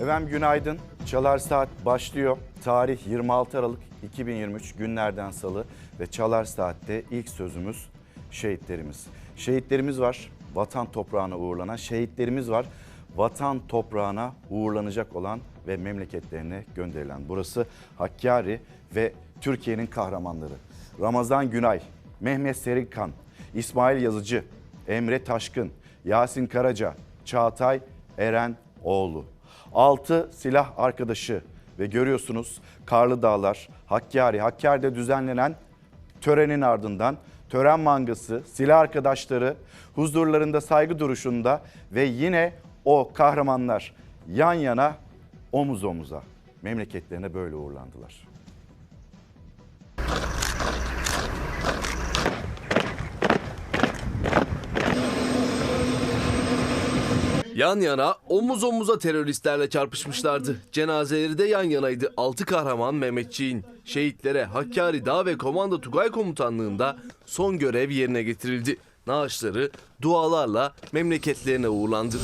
Efendim günaydın. Çalar Saat başlıyor. Tarih 26 Aralık 2023 günlerden salı ve Çalar Saat'te ilk sözümüz şehitlerimiz. Şehitlerimiz var. Vatan toprağına uğurlanan şehitlerimiz var. Vatan toprağına uğurlanacak olan ve memleketlerine gönderilen. Burası Hakkari ve Türkiye'nin kahramanları. Ramazan Günay, Mehmet Serinkan, İsmail Yazıcı, Emre Taşkın, Yasin Karaca, Çağatay Eren Oğlu. 6 silah arkadaşı ve görüyorsunuz Karlı Dağlar, Hakkari, Hakkari'de düzenlenen törenin ardından tören mangası, silah arkadaşları huzurlarında saygı duruşunda ve yine o kahramanlar yan yana omuz omuza memleketlerine böyle uğurlandılar. Yan yana omuz omuza teröristlerle çarpışmışlardı. Cenazeleri de yan yanaydı. Altı kahraman Mehmetçiğin. Şehitlere Hakkari Dağ ve Komando Tugay Komutanlığı'nda son görev yerine getirildi. Naaşları dualarla memleketlerine uğurlandı.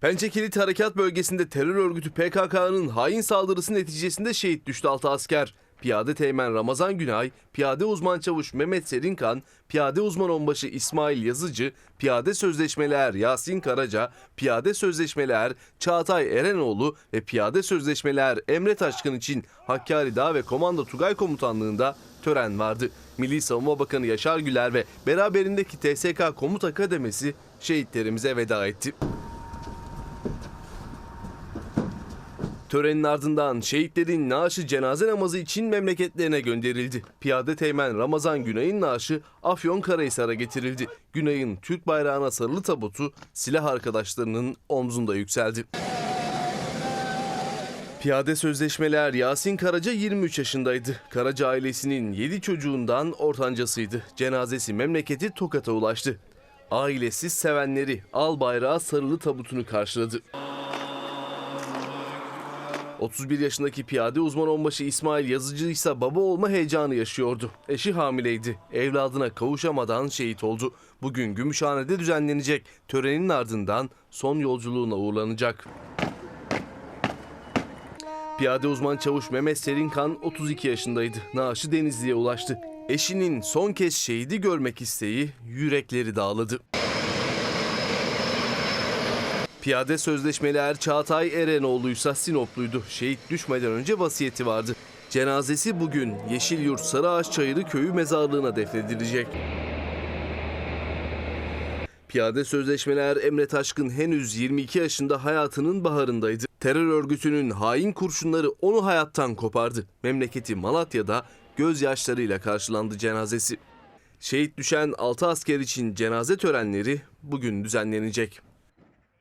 Pençekilit Harekat Bölgesi'nde terör örgütü PKK'nın hain saldırısı neticesinde şehit düştü 6 asker. Piyade Teğmen Ramazan Günay, Piyade Uzman Çavuş Mehmet Serinkan, Piyade Uzman Onbaşı İsmail Yazıcı, Piyade Sözleşmeler Yasin Karaca, Piyade Sözleşmeler Çağatay Erenoğlu ve Piyade Sözleşmeler Emre Taşkın için Hakkari Dağ ve Komando Tugay Komutanlığı'nda tören vardı. Milli Savunma Bakanı Yaşar Güler ve beraberindeki TSK Komuta Kademesi şehitlerimize veda etti. Törenin ardından şehitlerin naaşı cenaze namazı için memleketlerine gönderildi. Piyade Teğmen Ramazan Günay'ın naaşı Afyonkarahisar'a getirildi. Günay'ın Türk bayrağına sarılı tabutu silah arkadaşlarının omzunda yükseldi. Piyade sözleşmeler Yasin Karaca 23 yaşındaydı. Karaca ailesinin 7 çocuğundan ortancasıydı. Cenazesi memleketi Tokat'a ulaştı. Ailesi sevenleri al bayrağı sarılı tabutunu karşıladı. 31 yaşındaki piyade uzman onbaşı İsmail Yazıcı ise baba olma heyecanı yaşıyordu. Eşi hamileydi. Evladına kavuşamadan şehit oldu. Bugün Gümüşhane'de düzenlenecek törenin ardından son yolculuğuna uğurlanacak. Piyade uzman çavuş Mehmet Serinkan 32 yaşındaydı. Naaşı Denizli'ye ulaştı. Eşinin son kez şehidi görmek isteği yürekleri dağladı. Piyade sözleşmeli er Çağatay Erenoğlu'ysa Sinopluydu. Şehit düşmeden önce vasiyeti vardı. Cenazesi bugün Yeşilyurt Sarıağaç Çayırı Köyü mezarlığına defnedilecek. Piyade sözleşmeler Emre Taşkın henüz 22 yaşında hayatının baharındaydı. Terör örgütünün hain kurşunları onu hayattan kopardı. Memleketi Malatya'da gözyaşlarıyla karşılandı cenazesi. Şehit düşen 6 asker için cenaze törenleri bugün düzenlenecek.